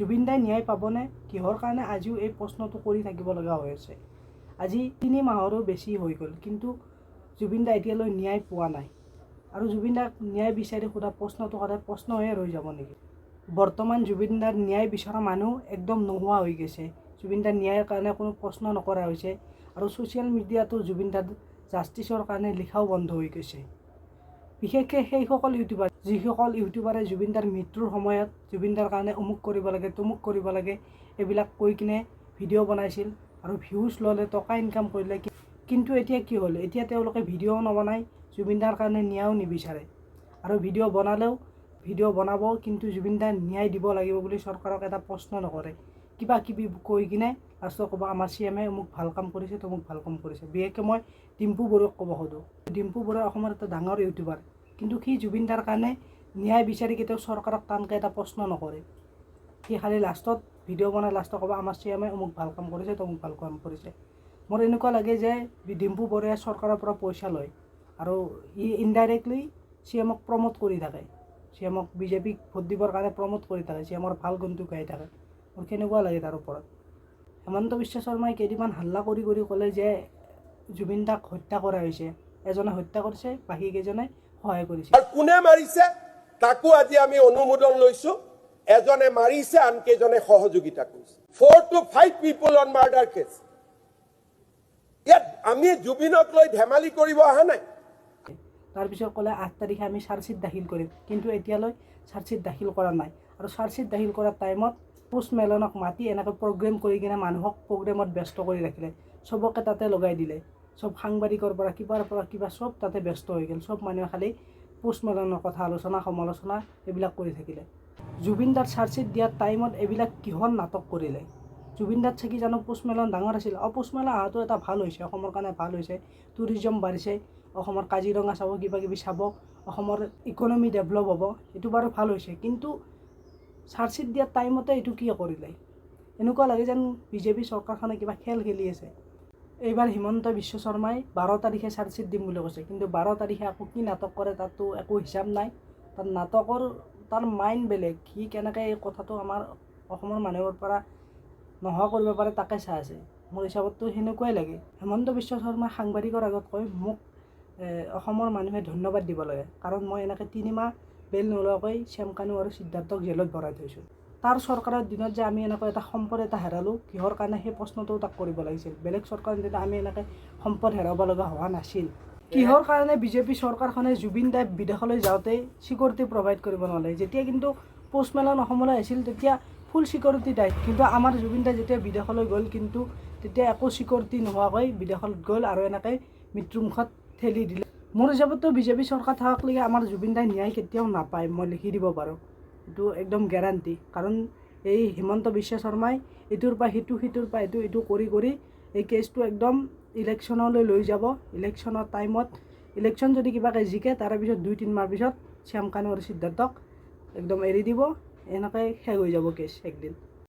জুবিন দাই ন্যায় পাবনে কিহৰ কাৰণে আজিও এই প্ৰশ্নটো কৰি থাকিব লগা হৈ আছে আজি তিনি মাহৰো বেছি হৈ গ'ল, কিন্তু জুবিন দা এতিয়ালৈ ন্যায় পোৱা নাই। আৰু জুবিন দাক ন্যায় বিচাৰি সোধা প্ৰশ্নটো সদায় প্ৰশ্নহে ৰৈ যাব নেকি? বৰ্তমান জুবিন দাৰ ন্যায় বিচৰা মানুহ একদম নোহোৱা হৈ গৈছে। জুবিন দাৰ ন্যায়ৰ কাৰণে কোনো প্ৰশ্ন নকৰা হৈছে। আৰু ছ'চিয়েল মিডিয়াতো জুবিন দাৰ জাষ্টিছৰ কাৰণে লিখাও বন্ধ হৈ গৈছে। বিশেষকৈ সেইসকল ইউটিউবাৰ, যিসকল ইউটিউবাৰে জুবিন দাৰ মৃত্যুৰ সময়ত জুবিন দাৰ কাৰণে অমুক কৰিব লাগে, তমুক কৰিব লাগে, এইবিলাক কৈ কিনে ভিডিঅ' বনাইছিল আৰু ভিউজ ল'লে, টকা ইনকাম কৰিলে। কিন্তু এতিয়া কি হ'ল? এতিয়া তেওঁলোকে ভিডিঅ'ও নবনায় জুবিন দাৰ কাৰণে ন্যায়ো নিবিচাৰে। আৰু ভিডিঅ' বনালেও, ভিডিঅ' বনাব কিন্তু জুবিন দাই ন্যায় দিব লাগিব বুলি চৰকাৰক এটা প্ৰশ্ন নকৰে। কিবা কিবি কৈ কিনে লাষ্টত ক'ব, আমাৰ চি এমে অমুক ভালো কাম কৰিছে, তমুক ভালো কাম কৰিছে। বিশেষকৈ মই ডিম্পু বড়োক ক'ব খোজোঁ ডিম্পু বড়ো অসমৰ এটা ডাঙৰ ইউটিউবাৰ। কিন্তু সি জুবিন দাৰ কাৰণে ন্যায় বিচাৰি কেতিয়াও চৰকাৰক টানকৈ এটা প্ৰশ্ন নকৰে। সি খালি লাষ্টত ভিডিঅ' বনাই লাষ্টত ক'ব, আমাৰ চি এমে অমুক ভালো কাম কৰিছে, তমুক ভালো কাম কৰিছে। মোৰ এনেকুৱা লাগে যে ডিম্পু বড়োৱে চৰকাৰৰ পৰা পইচা লয় আৰু ই ইনডাইৰেক্টলি চি এমক প্ৰমোট কৰি থাকে। চি এমক বিজেপিক ভোট দিবৰ কাৰণে প্ৰমোট কৰি থাকে চি এমৰ ভালো গুণটো গাই থাকে। মোৰ কেনেকুৱা লাগে তাৰ ওপৰত? হেমন্ত বিশ্ব শৰ্মাই কেইদিনমান হাল্লা কৰি কৰি ক'লে যে জুবিন দাক হত্যা কৰা হৈছে, এজনে হত্যা কৰিছে বাকীকেইজনে সহায় কৰিছে আৰু কোনে মাৰিছে? তাকো আজি আমি অনুমোদন লৈছো। এজনে মাৰিছে আনকেইজনে সহযোগিতা কৰিছে। Four to five people on murder case ইয়াত আমি জুবিনক লৈ ধেমালি কৰিব অহা নাই। তাৰপিছত ক'লে আঠ তাৰিখে আমি চাৰ্জশ্বিট দাখিল কৰিম। কিন্তু এতিয়ালৈ চাৰ্জশ্বিট দাখিল কৰা নাই। আৰু চাৰ্জশ্বিট দাখিল কৰাৰ টাইমত পোষ্টমেলনক মাতি এনেকৈ প্ৰগ্ৰেম কৰি কিনে মানুহক প্ৰগ্ৰেমত ব্যস্ত কৰি ৰাখিলে। চবকে তাতে লগাই দিলে। চব সাংবাদিকৰ পৰা কিবাৰ পৰা কিবা চব তাতে ব্যস্ত হৈ গ'ল। চব মানুহে খালি পোষ্টমেলনৰ কথা আলোচনা, সমালোচনা এইবিলাক কৰি থাকিলে। জুবিন দাৰ চাৰ্জশ্বিট দিয়াৰ টাইমত এইবিলাক কিহৰ নাটক কৰিলে? জুবিন দাত থাকি জানো পোষ্টমেলন ডাঙৰ আছিল? অঁ, পোষ্টমেলন অহাটো এটা ভালো হৈছে। অসমৰ কাৰণে ভালো হৈছে। টুৰিজম বাঢ়িছে। অসমৰ কাজিৰঙা চাব কিবা কিবি চাব। অসমৰ ইকনমি ডেভেলপ হ'ব। এইটো বাৰু ভালো হৈছে। কিন্তু চাৰ্জশ্বিট দিয়াৰ টাইমতে এইটো কি কৰিলে? এনেকুৱা লাগে যেন বিজেপি চৰকাৰখনে কিবা খেল খেলি আছে। এইবাৰ হিমন্ত বিশ্ব শৰ্মাই বাৰ তাৰিখে চাৰ্জশ্বিট দিম বুলি কৈছে। কিন্তু বাৰ তাৰিখে আকৌ কি নাটক কৰে তাতো একো হিচাপ নাই। তাৰ নাটকৰ, তাৰ মাইণ্ড বেলেগ। সি কেনেকৈ এই কথাটো আমাৰ অসমৰ মানুহৰ পৰা নোহোৱা কৰিব পাৰে তাকে চাই আছে। মোৰ হিচাপততো সেনেকুৱাই লাগে। হেমন্ত বিশ্ব শৰ্মাই সাংবাদিকৰ আগত কৈ মোক অসমৰ মানুহে ধন্যবাদ দিব লাগে। কাৰণ মই এনেকৈ তিনিমাহ বেল নোলোৱাকৈ শ্যামকানু আৰু সিদ্ধাৰ্থক জেলত ভৰাই থৈছোঁ। তাৰ চৰকাৰৰ দিনত যে আমি এনেকৈ এটা সম্পদ এটা হেৰালোঁ, কিহৰ কাৰণে সেই প্ৰশ্নটোও তাক কৰিব লাগিছিল। বেলেগ চৰকাৰৰ দিনত আমি এনেকৈ সম্পদ হেৰাব লগা হোৱা নাছিল। কিহৰ কাৰণে বিজেপি চৰকাৰখনে জুবিন দাই বিদেশলৈ যাওঁতে চিকিউৰিটি প্ৰভাইড কৰিব নোৱাৰে যেতিয়া কিন্তু পোষ্টমেলন অসমলৈ আহিছিল, তেতিয়া ফুল চিকিউৰিটি দায় কিন্তু আমাৰ জুবিন দাই যেতিয়া বিদেশলৈ গ'ল, কিন্তু তেতিয়া একো চিকিউৰিটি নোহোৱাকৈ বিদেশত গ'ল আৰু এনেকৈ মৃত্যুমুখত ঠেলি দিলে। মোৰ হিচাপততো বিজেপি চৰকাৰ থকালৈকে আমাৰ জুবিন দাই ন্যায় কেতিয়াও নাপায়, মই লিখি দিব পাৰোঁ। এইটো একদম গেৰাণ্টি কাৰণ এই হিমন্ত বিশ্ব শৰ্মাই ইটোৰ পৰা সিটো, সিটোৰ পৰা এইটো ইটো কৰি কৰি এই কেছটো একদম ইলেকশ্যনলৈ লৈ যাব। ইলেকশ্যনৰ টাইমত ইলেকশ্যন যদি কিবাকৈ জিকে, তাৰে পিছত দুই তিনিমাহ পিছত শ্যাম কানু আৰু সিদ্ধাৰ্থক একদম এৰি দিব। এনেকৈ শেষ হৈ যাব কেছ একদিন।